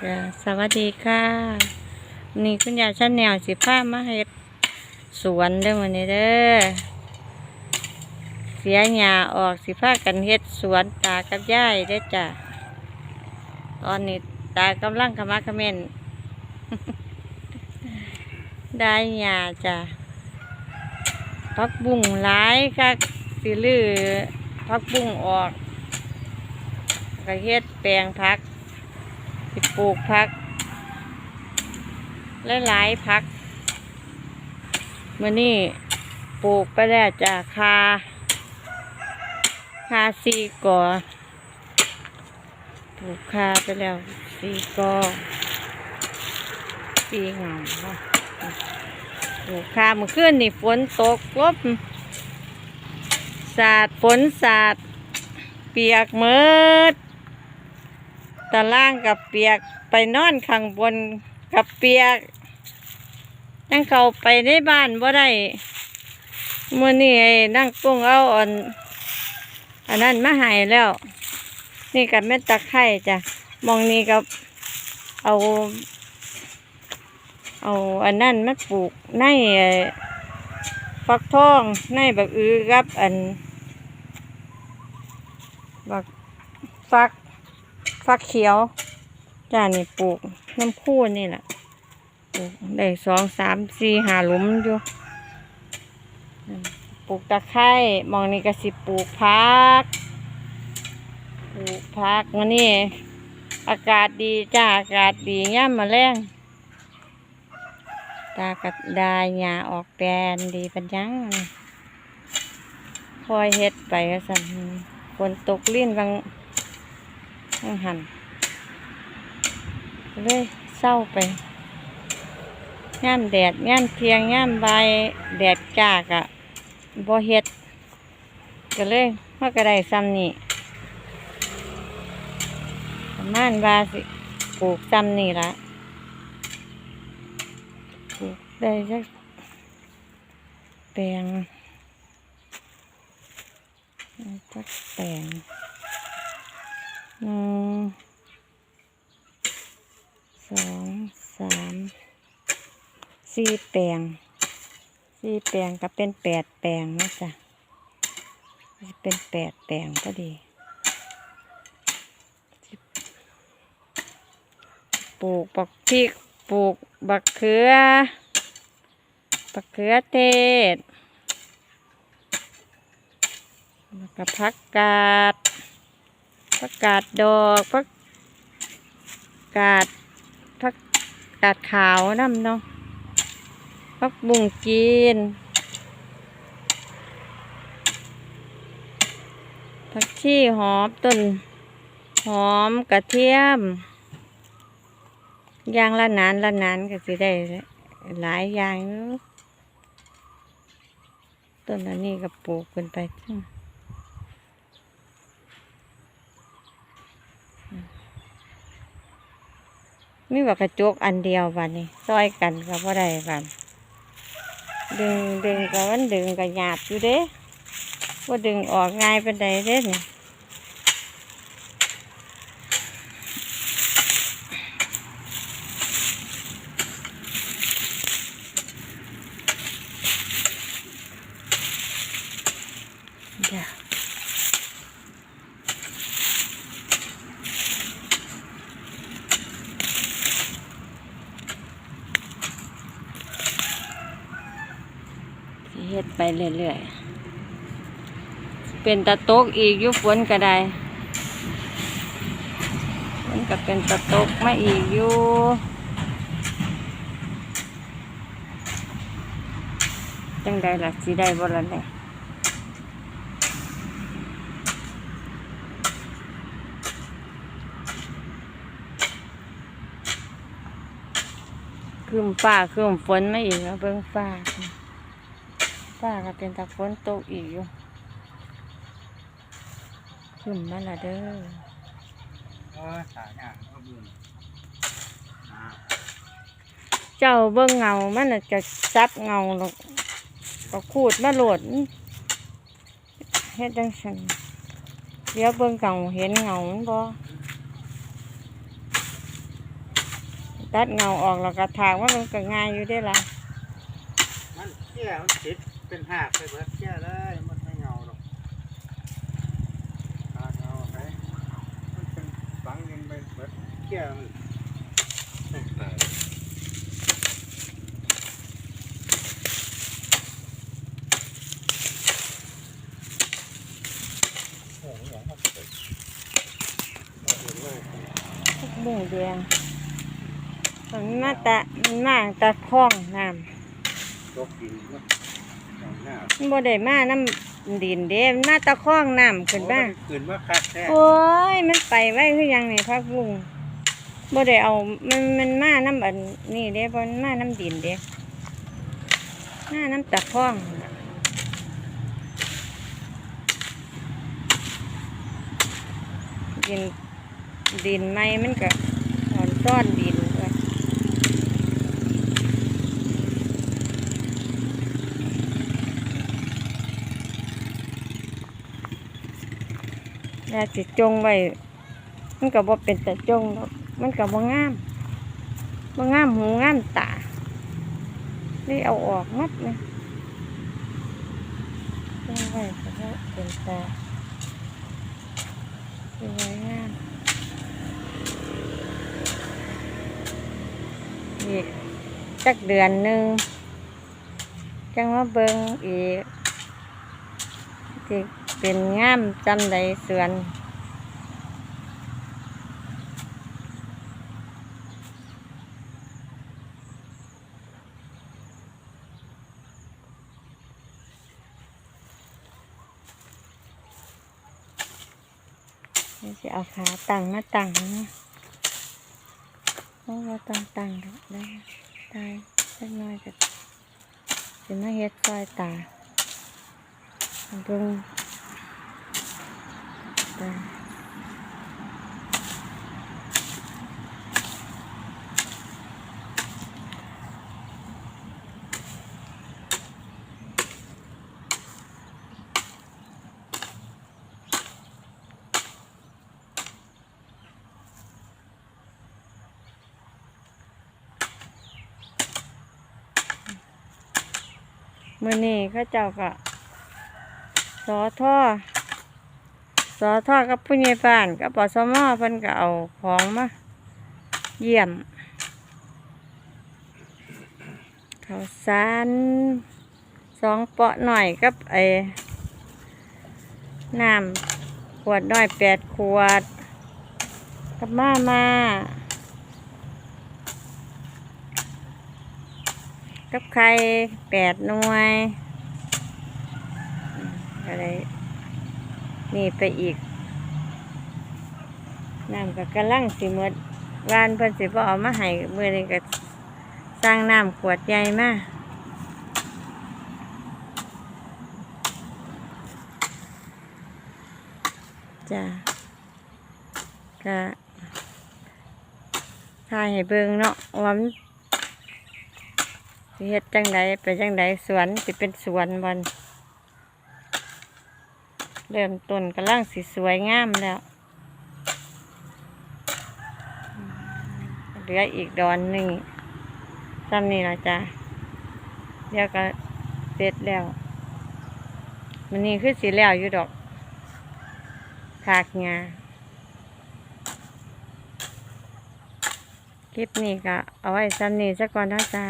สวัสดีค่ะ นี่คุณยายชั้นแนวสิพามาเฮ็ดสวนเด้อวันนี้เด้อเสียหญ้าออกสิพากันเฮ็ดสวนตากับย่ายเด้จ้ะตอนนี้ตากำลังขมักเขม้นได้หญ้าจ้ะพักบุ้งหลายค่ะสิลือพักบุ้งออกก็เฮ็ดแปลงพัก ปลูกพักหลายๆพักมื่อนี้ปลูกไปแล้วจ้ะคาคาซีกอปลูกคาไปแล้วซีกอซีงาเนาะปลูกคาเมื่อคืนนี่ฝนตกลบสาดฝนสาดเปียกเมิด ตาล่างกับเปียกไปนอนข้างบนกับเปียกนั่งเขาไปในบ้านบ่ได้มื่อนี้ไอ้นั่งกุ้งเอาอ่อนอันนั้นมาหายแล้ว นี่กับแม่ตะไคร่จ้ะมองนี่กับเอา เอาอันนั้นมาปลูกในฟักทองในบักอือกับอันบักฟัก ฟักเขียวจ้านี่ปลูกน้ำพูนี่แหละปลูกได้สองสามสี่หาหลุมอยู่ปลูกตะไคร้มองนี่ก็สิปลูกพักปลูกพักวันนี้อากาศดีจ้าอากาศดีย่ำมาแรงตากัดดายหญ้าออกแปลนดีปัญญังคอยเฮ็ดไปสั่นฝนตกลิ้นบาง ต้องหันเลยเศร้าไปย่ามแดดย่ามเทียงย่ามใบแดดจ้ากะบ่เฮ็ดก็เลยมันก็ได้ซ้ำนี่ประมาณว่าสิปลูกซ้ำนี่ละปลูกได้สักแปลงสักแปลง หนึ่งสองสามสี่แปลงสี่แปลงก็เป็นแปดแปลงนะจ๊ะสิเป็นแปดแปลงก็ดีปลูกบักพริกปลูกบักเขือบักเขือเทศแล้วก็ผักกาด ผักกาดดอกผักกาดผักกาดขาวน้ำเนาะผักบุ้งจีนผักชีหอมต้นหอมกระเทียมย่างละนานละนานก็สิได้หลายอย่างต้นอันนี้ก็ปลูกกันไปทั้ง มีบักกระจกอันเดียววันนี้ซอยกันก็บ่ได้กันดึงดึงก็มันดึงก็หยาบอยู่เด้ว่าดึงออกง่ายเป็นใดเด้นี่ย เฮ็ดไปเรื่อยๆ เป็นตะตกอีกยุฝนก็ได้ฝนก็เป็นตะตกมาอีกอยู่จังใดล่ะสิได้บ่ล่ะเนี่ยคืมฟ้าคืมฝนมาอีกแล้วเบิ่งฟ้า ป้าก็เป็นตะฝนตกอีกอยู่ขึ้นมาละเด้อเออสายอะก็บุญเจ้าเบิ่งเงา มันน่ะจะซับเงาหรอกก็ขูดมาโหลดเฮ็ดจังซั่นเดี๋ยวเบิ่งเงาเห็นเงามันบ่ตัดเงาออกแล้วก็ถากว่ามันก็ง่ายอยู่ได้ละมันเกี้ยมันติด เป็นหากไปเบิดเกี้ยเลยมันไม่เงาหรอกหาเงาไปมันเป็นฝังเงินไปเบิดเกี้ยมันโอ้โหอย่างตันเลยเอาเห็นเลยพวกบุ้งแดงมันมาตะมันมาตะคล้องน้ตกดินเนาะอย่างหน้าำ มันบ่ได้มาน้ำดินเด้มันมาตะคล้องน้ำขึ้นบ้างโอ้ยขึ้นมาคักแท้โอ้ยมันไปไว้คือหยังนี่พักบุ้งบ่ได้เอา มันมันมาน้ำอันนี่เด้บ่มันมาน้ำดินเด้มาน้ำตะคล้องดินดินไม้มันก็อ่อนซ่อนดิน ด้วยแล้วสิจงไว้มันก็บ่เป็นแต่จงดอกมันก็บ่งามบ่งามหูงามตานี่เอาออกหมัดเลยจงไว้ก็บ่เป็นตาสวยงามอีกจักเดือนหนึ่งจังว่าเบิ่งอีกที่ เป็นงามจำใดสวนนี่จะเอาขาตั้งมาตั้งนะเพราะว่าต้งตั้งดอกได้ตายสักน่อยก็จะมาเฮ็ดซอยตาเบิ่ง ตามื้อนี้เขาเจ้าก็สอท่อ สอทอกับผู้ใหญ่บ้านกับปสมเพิ่นก็เอาของมาเยี่ยมข้าวสารสองเปาะหน่อยกับไอ้น้ำขวดน้อยแปดขวด กับมามากับไข่แปดหน่วยอืมก็เลย นี่ไปอีกน้ำก็กำลังสิมดวานเพิ่นสิบ่เอามาให้มื้อนี้ก็สร้างน้ำขวดใหญ่มาจ้าก็ถ่ายให้เบิ่งเนาะว่ามันเฮ็ดจังใดไปจังใดสวนสิเป็นสวนบอน เริ่มต้นกำลังสิสวยงามแล้ว เหลืออีกดอนหนึ่งซ้ำนี่ละจ้ะเดี๋ยวก็เสร็จแล้ว มันนี่คือสีแล้วอยู่ดอกถากงาคลิปนี้ก็เอาไว้ซ้ำนี่สักก่อนนะจ้า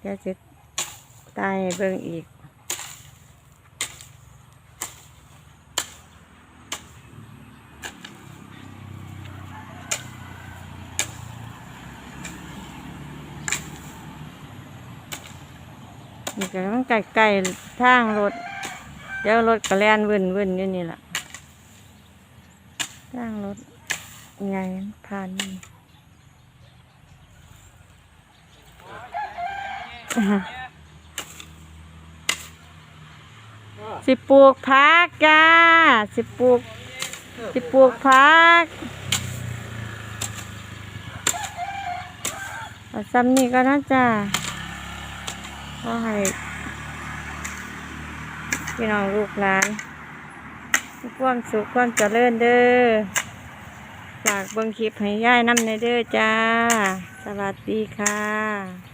เดี๋ยวจะตายเบิ่งอีก นี่ก็มันไกลๆทางรถ เดี๋ยวรถก็แล่นวนวนอยู่นี่แหละทางรถไงผ่านนี่สิปลูกพักจ้าสิปลูกสิปลูกพักซ้ำนี่ก็นะจ้า ก็ให้พี่น้องลูกหลานความสุขความเจริญเด้อฝากเบิ่งคลิปให้ย่ายน้ำในเด้อจ้า สวัสดีค่ะ